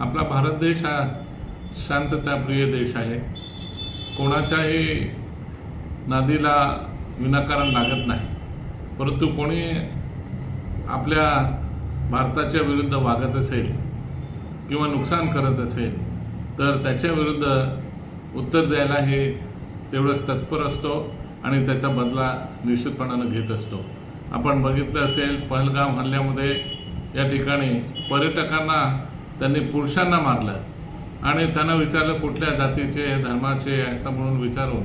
आपला भारत देश हा शांतताप्रिय देश आहे. कोणाच्याही नादीला विनाकारण लागत नाही. परंतु कोणी आपल्या भारताच्या विरुद्ध वागत असेल किंवा नुकसान करत असेल तर त्याच्या विरुद्ध उत्तर द्यायला हे तेवढंच तत्पर असतो आणि त्याचा बदला निश्चितपणानं घेत असतो. आपण बघितलं असेल पहलगाम हल्ल्यामध्ये या ठिकाणी पर्यटकांना त्यांनी पुरुषांना मारलं. आणि त्यांना विचारलं कुठल्या जातीचे धर्माचे असं म्हणून विचारून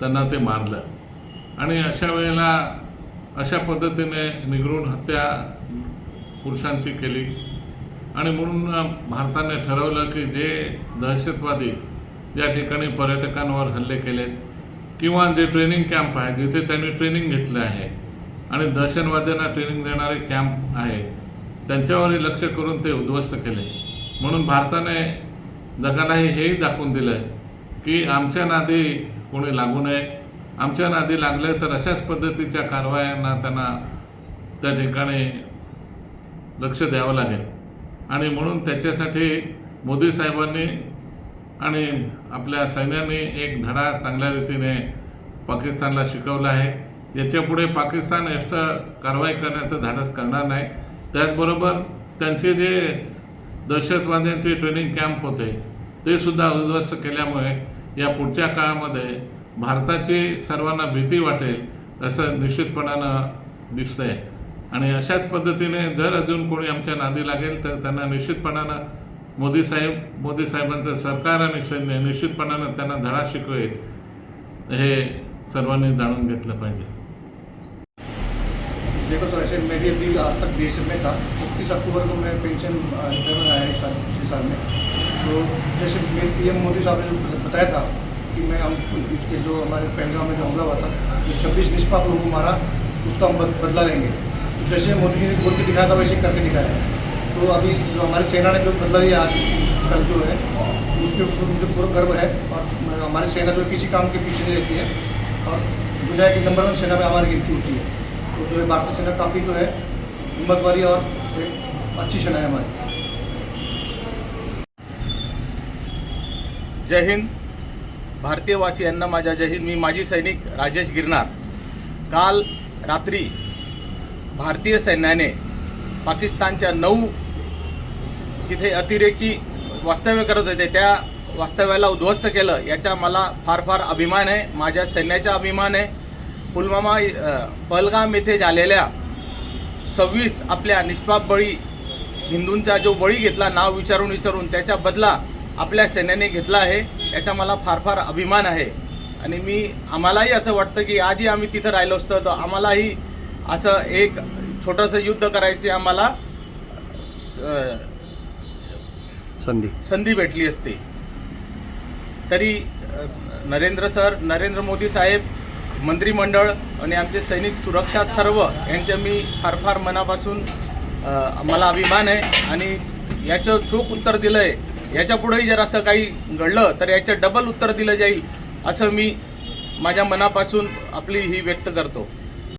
त्यांना ते मारलं. आणि अशा वेळेला अशा पद्धतीने निगरून हत्या पुरुषांची केली. आणि म्हणून भारताने ठरवलं की जे दहशतवादी या ठिकाणी पर्यटकांवर हल्ले केलेत किंवा जे ट्रेनिंग कॅम्प आहे जिथे त्यांनी ट्रेनिंग घेतलं आहे आणि दहशतवाद्यांना ट्रेनिंग देणारे कॅम्प आहे त्यांच्यावरही लक्ष करून ते उद्ध्वस्त केले. म्हणून भारताने जगालाही हेही दाखवून दिलं की आमच्या नादी कोणी लागू नये. आमच्या नादी लागले तर अशाच पद्धतीच्या कारवायांना त्यांना त्या ठिकाणी लक्ष द्यावं लागेल. आणि म्हणून त्याच्यासाठी मोदी साहेबांनी आणि आपल्या सैन्याने एक धडा चांगल्या रीतीने पाकिस्तानला शिकवला आहे. याच्यापुढे पाकिस्तान याचं कारवाई करण्याचं धाडस करणार नाही. त्याचबरोबर त्यांचे जे दहशतवाद्यांचे ट्रेनिंग कॅम्प होते ते सुद्धा उद्ध्वस्त केल्यामुळे या पुढच्या काळामध्ये भारताची सर्वांना भीती वाटेल असं निश्चितपणानं दिसतंय. आणि अशाच पद्धतीने जर अजून कोणी आमच्या नादी लागेल तर त्यांना निश्चितपणानं मोदी साहेब मोदी साहेबांचं सरकार आणि सैन्य निश्चितपणानं त्यांना धडा शिकवेल हे सर्वांनी जाणून घेतलं पाहिजे. देखो सर ऐसे मैं भी अभी आज तक बी में था इक्कीस अक्टूबर को मैं पेंशन रिटायरमेंट आया इस साल इस साल में। तो जैसे मेरे पीएम मोदी साहब ने जो बताया था कि मैं हम इसके जो हमारे पहलगाम में जो हमला हुआ था, जो छब्बीस निष्पाप लोगों को मारा, उसका हम बदला लेंगे। तो जैसे मोदी जी ने बोल के दिखाया था, वैसे करके दिखाया तो अभी जो हमारी सेना ने जो बदला लिया आज, कल जो है, उसके ऊपर मुझे पूरा गर्व है और हमारी सेना जो किसी काम के पीछे नहीं रहती है और दुनिया की नंबर वन सेना में हमारी गिनती होती है। तो जो है भारतीय सेना काफ़ी जो है हिम्मत वाली और अच्छी सेना है हमारी। जय हिंद। भारतीय वासियांना माझ्या जय हिंद. मी माजी सैनिक राजेश गिरनार. काल रात्री भारतीय सैन्याने पाकिस्तानच्या नऊ जिथे अतिरेकी वास्तव्य करत होते त्या वास्तव्याला उद्ध्वस्त केलं. याचा मला फार फार अभिमान आहे. माझ्या सैन्याचा अभिमान आहे. पुलवामा अ, पहलगाम येथे झालेल्या सव्वीस आपल्या निष्पाप बळी हिंदूंचा जो बळी घेतला नाव विचारून विचारून त्याचा बदला आपल्या सैन्याने घेतला आहे. याचा मला फार फार अभिमान आहे. आणि मी आम्हालाही असं वाटतं की आजही आम्ही तिथं राहिलो असतो तर आम्हालाही असं एक छोटंसं युद्ध करायचे आम्हाला संधी. संधी भेटली असती. तरी नरेंद्र सर नरेंद्र मोदी साहेब मंत्रिमंडळ आणि आमचे सैनिक सुरक्षा सर्व यांच्या मी फार फार मनापासून मला अभिमान आहे. आणि याचं चोख उत्तर दिलं आहे याच्यापुढेही जर असं काही घडलं तर याचं डबल उत्तर दिलं जाईल असं मी माझ्या मनापासून आपली ही व्यक्त करतो.